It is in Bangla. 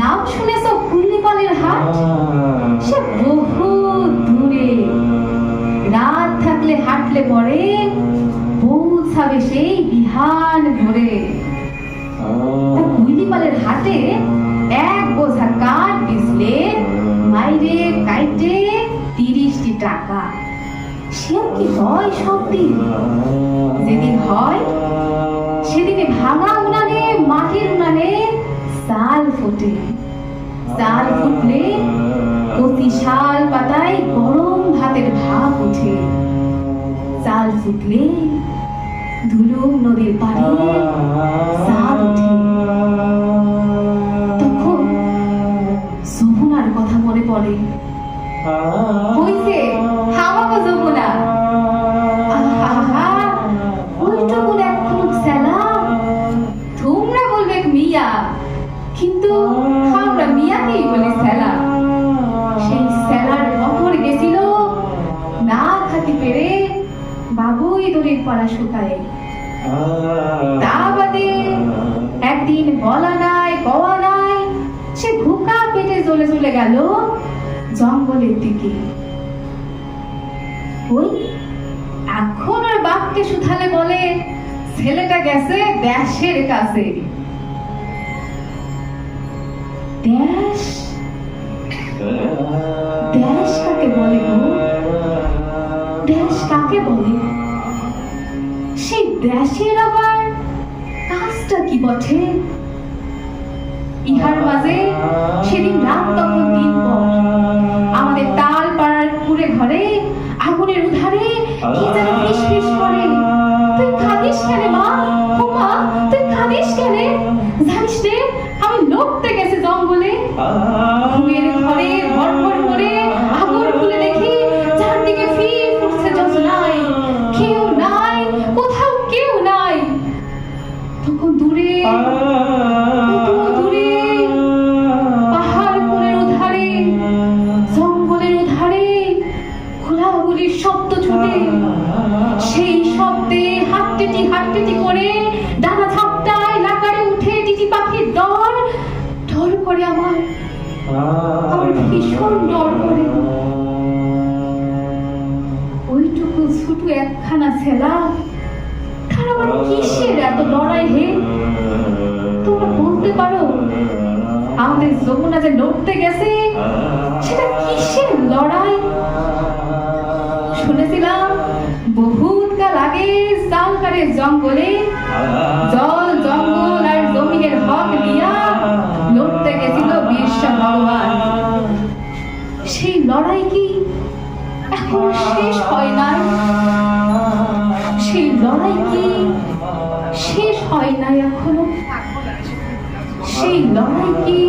নাম শুনেছ কুল্লিপালের হাট? সে বহু দূরে। রাত থাকলে হাঁটলে পরে পৌঁছাবে সেই বিহান ভরে কুইলিপালের হাটে এক বোঝা কাঠ বিছলে মাইরে কাইটে তিরিশটি টাকা। সে কি হয় সব দিন। যেদিন হয় সেদিনে ভাঙা উনানে, মাটির উনানে চাল ফোটে। চাল ফুটলে প্রতি শাল পাতায় গরম ভাতের ভাপ ওঠে। চাল ফুটলে ধুলুম নদীর পাড়ে হইছে। হাওয়া গো যমুনা আহা ওইটুকু এখনও সেলা তোমরা বলবে মিয়া, কিন্তু আমরা মিয়াকেই বলি সেলা সেই সেলার খবর গেছিল না খাতি পেরে বাবুই দড়ির পড়া শুকায়। তা বাদে একদিন বলা নাই, কওয়া নাই, সে ভুকা পেটে চলে চলে গেল। জঙ্গলের দিকে। ওই এখন আর বাপকে সুথালে বলে, ছেলেটা গেছে দেশের কাছে। দেশ? দেশ কাকে বলে গো? দেশ কাকে বলে? সেই দেশের আবার কাজটা কি বটে? ইহার মাঝে সেদিন রাত তখন দিন পর কি যেন ফিস ফিস করে। তুই কেন মা? ও মা, তুই কেন? জানিস রে আমি লোকতে গেছে জঙ্গলে। ঘুমের ঘরে করে আগুন খুলে দেখি চারদিকে ফির ফুটছে কেউ নাই, কোথাও কেউ নাই। তখন দূরে শব্দ ছুটে। সেই শব্দে হাট্টেটি হাট্টেটি করে ডানা ঝাপটায় লাগারে উঠে টিটি পাখির দল। ডর করে আমার। আমার ভীষণ ডর করে। ওইটুকু ছোট একখানা ছেলা। তার আবার কিসের এত লড়াই হে? তোমরা বলতে পারো, আমাদের যমুনা যে নড়তে গেছে সালকারের জঙ্গলে, জল, জঙ্গল আর জমিনের হক দিয়া লড়তে গেছিল বিরসা ভগবান। সেই লড়াই কি এখন শেষ হয় নাই? সেই লড়াই কি শেষ হয় নাই এখনও? সেই লড়াই কি